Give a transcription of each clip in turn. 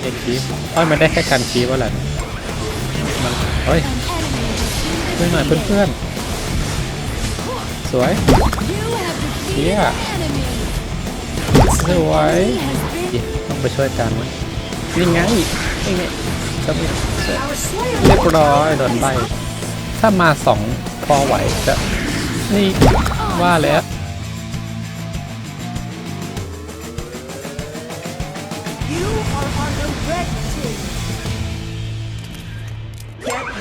เอ็กคีฟเอ้ยมันได้แค่การคีฟว่าแหละมันเฮ้ยช่วยหน่อยเพื่อนๆสวย You have defeated Yeah. an enemy. สวยเดี๋ยต้องไปช่วยกันนี่ไงนี่ไงสมิธ Our Slayer เรียบร้อยโดนใบถ้ามาสองพอไหวจะนี่ว่าแล้ว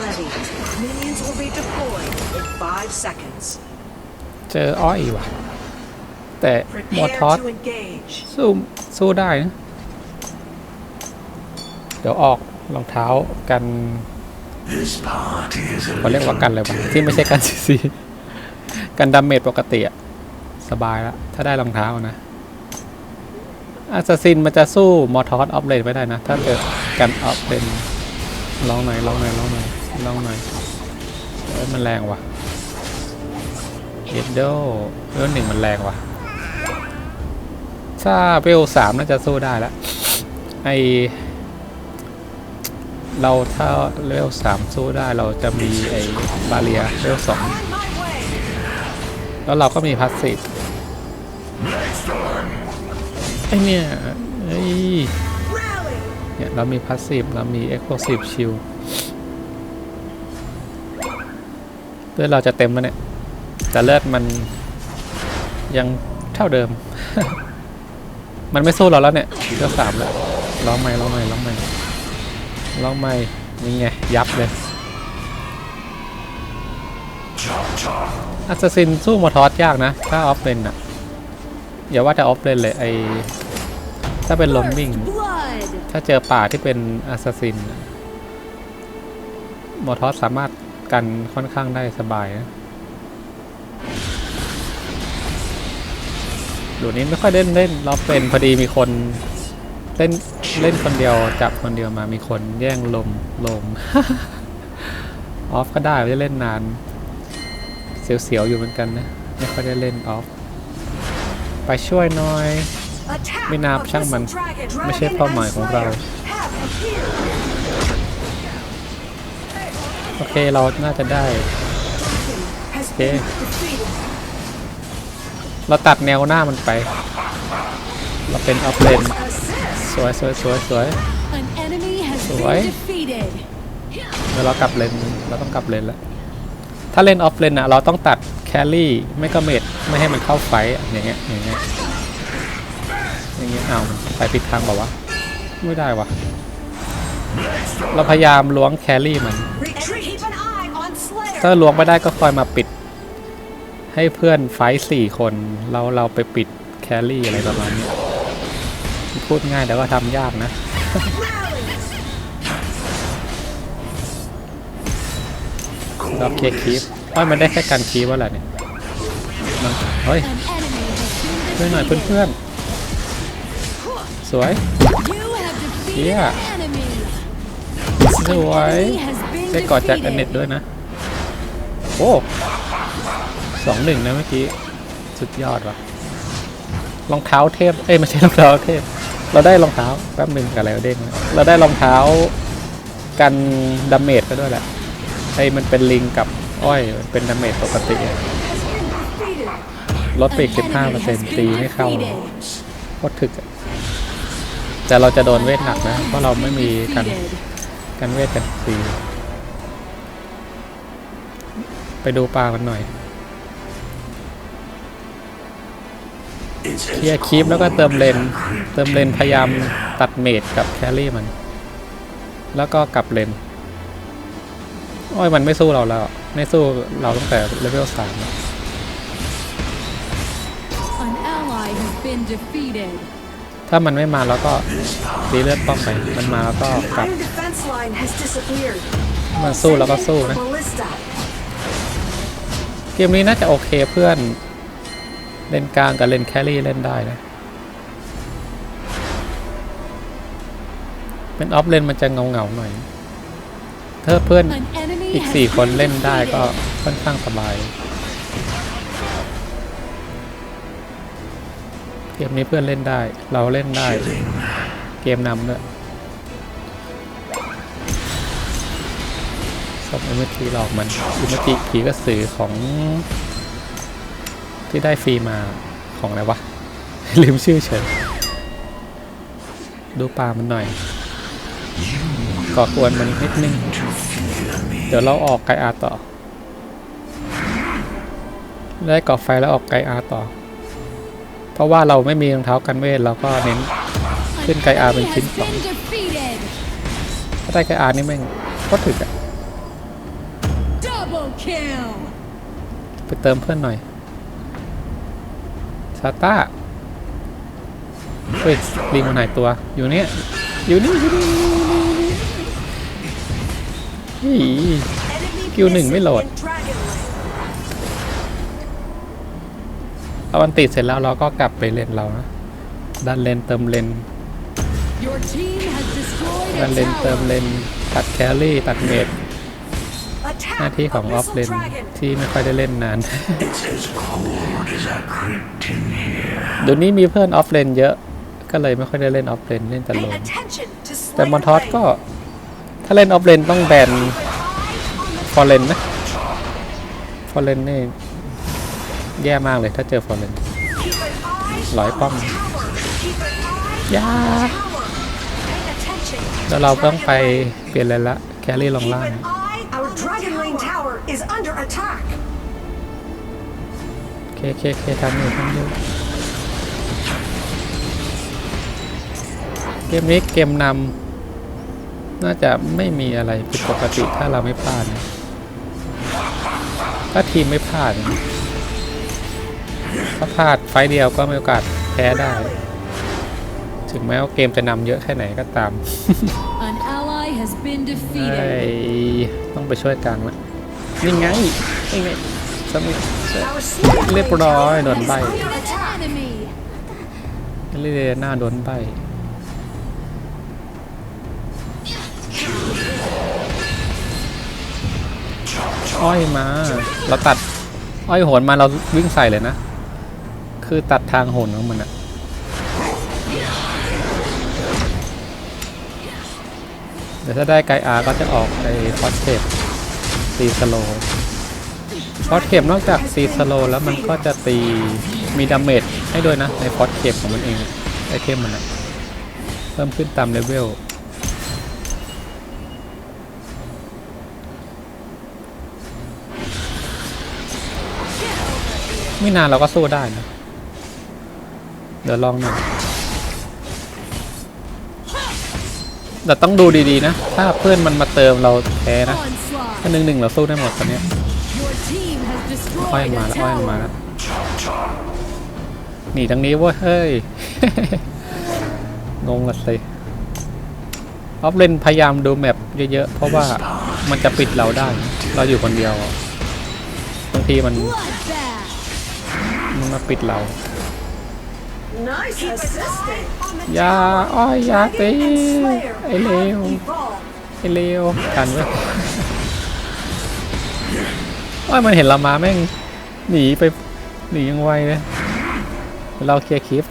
ready. Minions will be deployed in five seconds. เจออ้อยว่ะ แต่หมวด Prepare ทอส to engage. สู้สู้ได้นะ เดี๋ยวออกรองเท้ากัน This party is a เขาเรียกว่า little กันอะไรวะ ที่ไม่ใช่กันซีซีกันดาเมจปกติอะสบายแล้วถ้าได้รองเท้านะอาซาซินมันจะสู้มอทอสออฟเลนไม่ได้นะ ถ้าเกิดกันออฟเลนลองหน่อยลองหน่อยลองหน่อย ลองหน่อยเอ้ยมันแรงว่ะเยดโดเวลหนึ่งมันแรงว่ะถ้าเวลสามน่าจะสู้ได้แล้วไอเราถ้าเลเวลสามสู้ได้เราจะมีไอ้บาเรียเลเวลสองแล้วเราก็มีพาสซีฟไอเนี่ยไอ้ยเนี่ยเรามีพาสซีฟเรามีเอ็กโ s ซีฟชิลเลือดเราจะเต็มแล้วเนี่ย แต่เลือดมันยังเท่าเดิม มันไม่สู้เราแล้วเนี่ยเลือดสามแล้วร้องไม่ร้องไม่ร้องไม่ร้องไม่นี่ไงยับเลยอัสซินสู้มอทอสยากนะ ถ้าออฟเลนอะอย่าว่าแต่ออฟเลนเลยไอถ้าเป็นลมวิ่ง ถ้าเจอป่าที่เป็นอัสซินมอทอสสามารถ กันค่อนข้างได้สบายนะดูนี้ไม่ค่อยเล่นเล่นเราเป็นพอดีมีคนเล่นเล่นคนเดียวจับคนเดียวมามีคนแย่งลมลมออฟก็ได้ไม่ได้เล่นนาน เสียวๆอยู่เหมือนกันนะไม่ค่อยได้เล่นออฟไปช่วยหน่อย Attack. ไม่นับ of ช่างมัน Missile Dragon. ไม่ใช่ Dragon เป้าหมาย and ของเรา Slayer have appeared. โอเคเราน่าจะได้ Has Okay. been defeated. เราตัดแนวหน้ามันไป เราเป็นออฟเลน Assist. สวยสวยสวยสวยเดี๋ยวเรากลับเลนเราต้องกลับเลนแล้วถ้าเล่นออฟเลนอะเราต้องตัดแคลรี่ไม่ก็เมดไม่ให้มันเข้าไฟอย่างเงี้ยอย่างเงี้ยอย่างเงี้ยเอาไปผิดทางเปล่าไม่ได้วะเราพยายามล้วงแคลรี่มัน ถ้าล้วงไม่ได้ก็คอยมาปิด ให้เพื่อนไฟท์สี่คนเราเราไปปิดแครี่อะไรประมาณนี้ พูดง่ายแต่ว่าทำยากนะเราเคลียร์คีฟเอ้ยมันได้แค่การคีฟว่าแหละเนี่ยมันเฮ้ย An enemy has been ช่วยหน่อย defeated. เพื่อนๆ สวย You have defeated Yeah. an enemy. สวย Enemy has been ได้กอดจากอันเน็ต defeated. ด้วยนะ โอ้สองหนึ่งนะเมื่อกี้ สุดยอดว่ะรองเท้าเทพ เอ้ยไม่ใช่รองเท้าเทพ เราได้รองเท้าแป๊บหนึ่งกับอะไรเด้งเราได้รองเท้ากันดาเมจก็ด้วยแหละไอ้มันเป็นลิงกับอ้อยเป็นดาเมจปกติลดไปอีกสิบห้าเปอร์เซ็นต์ตีไม่เข้าโคตรถึกแต่เราจะโดนเวทหนักนะ เพราะเราไม่มีกันกันเวทกันฟ ดูปลามันหน่อย It's เคลียร์คลิปแล้วก็เติมเลน เติมเลนพยายามตัดเมดกับแครี่มัน แล้วก็กลับเลนโอ้ยมันไม่สู้เราแล้ว ไม่สู้เราตั้งแต่เลเวลสามแล้ว An ally has been defeated. ถ้ามันไม่มาแล้วก็ตีเลือดป้องไป มันมาแล้วก็กลับ Iron defense line has disappeared. มันสู้แล้วก็สู้นะ Ballista. เกมนี้น่าจะโอเคเพื่อน เล่นกลางกับเล่นแครี่เล่นได้นะ เป็นออฟเลนมันจะเงาเงาๆหน่อย ถ้าเพื่อน An enemy อีก has สี่คน been เล่นได้ก็ defeated. ค่อนข้างสบาย เกมนี้เพื่อนเล่นได้ เราเล่นได้ killing. เกมนำด้วย ส่งเอมทีหลอกมันเอมทีผีกระสือของที่ได้ฟรีมาของอะไรวะ ลืมชื่อเฉยดูปลามันหน่อยก่อกวนมันนิดนึง เดี๋ยวเราออกไกอาต่อ ได้ก่อไฟแล้วออกไกอาต่อ เพราะว่าเราไม่มีรองเท้ากันเวทเราก็เน้นขึ้นไกอาเป็นชิ้นสองถ้าได้ไกอานี่แม่งก็ถึกอะ kill. ไปเติมเพื่อนหน่อยซาต้าเฮ้ยลิงมันหายตัว อยู่เนี่ยอยู่นี่อยู่นี่นี่ Enemy Kill หนึ่งไม่โหลด missing in Dragonland. เอาอันติดเสร็จแล้วเราก็กลับไปเลนเรานะดันเลนเติมเลน Your team has destroyed ดั a นเลนเติมเล tower. นตัดแครี่ตัดเมด Attack หน้าที่ของ a ออฟ missile เลน dragon. ที่ไม่ค่อยได้เล่นนาน It's as cold as a crypt in here. เดี๋ยวนี้มีเพื่อนออฟเลนเยอะ ก็เลยไม่ค่อยได้เล่นออฟเลนเล่นแต่ Pay โลน attention to แต่ Slayer มอนทอส Lane. ก็ ถ้าเล่นออฟเลนต้องแบนฟอร์เรนนะฟอร์เรนนี่แย่มากเลยถ้าเจอฟอร์เรน Keep an eye ร้อยป้อม on the tower. Keep an eye ยา on the tower. Pay attention to แล้วเราต้องไป Dragon เปลี่ยนเลนละแครี่ลง Lane. ล่าง Dragon Lane tower is under attack. เคเคเคทันอยู่ทันอยู่เกมนี้เกมนำน่าจะไม่มีอะไรผิดปกติถ้าเราไม่พลาดนะถ้าทีมไม่พลาดนะถ้าพลาดไฟเดียวก็มีโอกาสแพ้ได้ ถึงแม้ว่าเกมจะนำเยอะแค่ไหนก็ตาม has been เฮ้ย defeated. ต้องไปช่วยกลางละนี่ไงนี่ไงสมิธ Our Slayer เรียบ Lane ร้อย tower โดน is ใบ under An attack. enemy. เรียหน้าโดนใบอ้อยมา เราตัดอ้อยโหนมาเราวิ่งใส่เลยนะ คือตัดทางโหนของมันอะ เดี๋ยวถ้าได้ไกอาก็จะออกไอ้ฟอสเทปตีสโลฟอสเทปนอกจากตีสโลแล้วมันก็จะตีมีดาเมจให้ด้วยนะในฟอสเทปของมันเองไอเทมมันอะเพิ่มขึ้นตามเลเวลไม่นานเราก็สู้ได้นะ เดี๋ยวลองหน่อย แต่ต้องดูดีๆนะ ถ้าเพื่อนมันมาเติมเราแพ้นะถ้าหนึ่งหนึ่งเราสู้ได้หมดตอนนี้ย Your team has อ้อยมาแล้วอ้อยมาแล้วหนีทางนี้เว้ยเฮ้ยงงละสิออฟเลนพยายามดูแมปเยอะๆ เพราะว่ามันจะปิดเราได้ เราอยู่คนเดียวบางทีมันมันมาปิดเรา Nice Keep an assisting. eye on the อย่า tower. อ้อยอย่าตี Dragon and Slayer ไอ้เลว have evolved. ไอ้เลวกันเว้ยอ้อยมันเห็นเรามาแม่งหนีไปหนียังไวเลยเราเคลียร์คลิป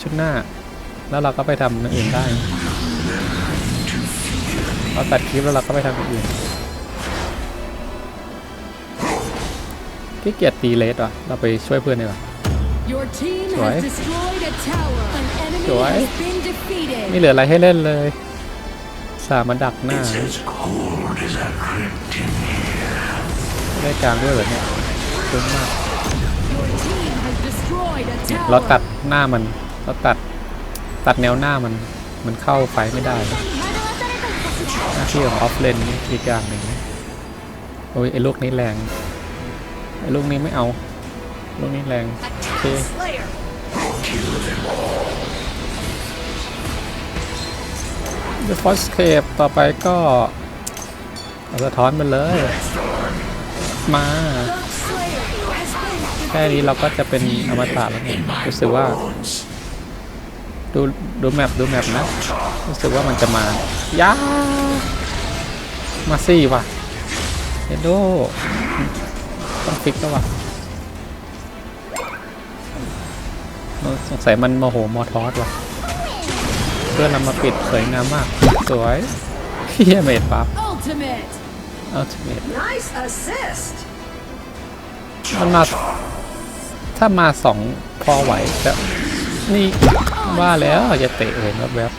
ชุดหน้า แล้วเราก็ไปทำอย่างอื่นได้เราตัดคลิปแล้วเราก็ไปทำอย่างอื่นขี้เกียจตีเลสว่ะเราไปช่วยเพื่อนดีกว่า Your team Rồi. has destroyed a tower. An enemy Rồi. has been defeated. ไม่เหลืออะไรให้เล่นเลยสามันดักหน้า It's as cold as a crypt in here. ได้กลางด้วยเหรอเนี่ยคุ้มมาก Your team has destroyed a tower. เราตัดหน้ามันเราตัดตัดแนวหน้ามันมันเข้าไฟไม่ได้ หน้าที่ของออฟเลนนี่อีกอย่างหนึ่งนะโอ้ยไอ้ลูกนี้แรงไอ้ลูกนี้ไม่เอาลูกนี้แรงโอ เคเดอะฟอสเคปต่อไปก็เอาสะท้อนมันเลย มา แค่นี้เราก็จะเป็นอมตะแล้วเนี่ยรู้สึกว่าดูดูแมปดูแมปนะ รู้สึกว่ามันจะมายามาซี่ว่ะเฮโดต้องฟิกแล้วว่ะ สงสัยมันโมโหมอทอสว่ะเพื่อนเรามาปิดสวยงามมาก สวยเฮียเมดปั๊บ Ultimate. อัลติเมท Nice assist. มันมา ถ้ามาสองพอไหวแต่นี่ว่าแล้วจะเตะเห็นแวบ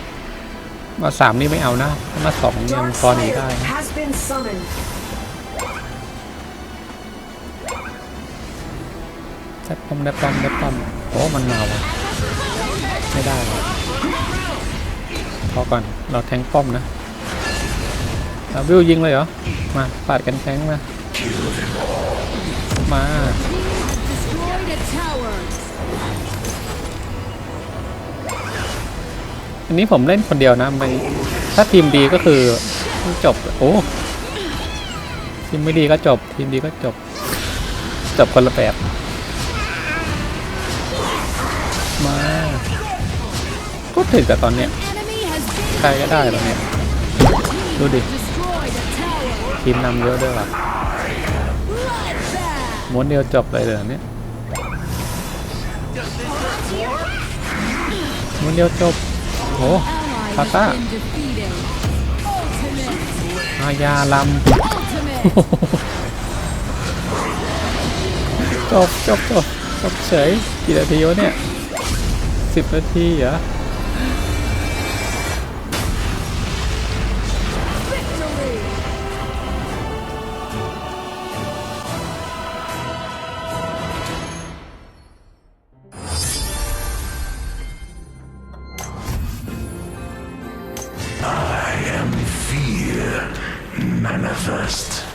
ๆมาสามนี่ไม่เอานะถ้ามาสองยัง Dark พอหนีได้ Slayer นะ has been summoned. ได้ป้อมได้ป้อมได้ป้อมโอ้มันมาวะไม่ได้หรอกพอก่อนเราแทงป้อมนะเอาวิวยิงเลยเหรอ มาปาดกันแทงมามาอันนี้ผมเล่นคนเดียวนะไม่ถ้าทีมดีก็คือจบ โอ้ทีมไม่ดีก็จบ ทีมดีก็จบ จบคนละแบบ ก็ถึงกับตอนเนี้ยใครก็ได้ตอนเนี้ยดูดิทีมนำเยอะด้วยว่ะม้วนเดียวจบเลยเหรอเนี่ยม้วนเดียวจบโอ้ Ally Pata. has been defeated. Ultimate. อายาลำจบจบจบจบเฉยกี่นาทีวะเนี่ยสิบนาทีเหรอ manifest.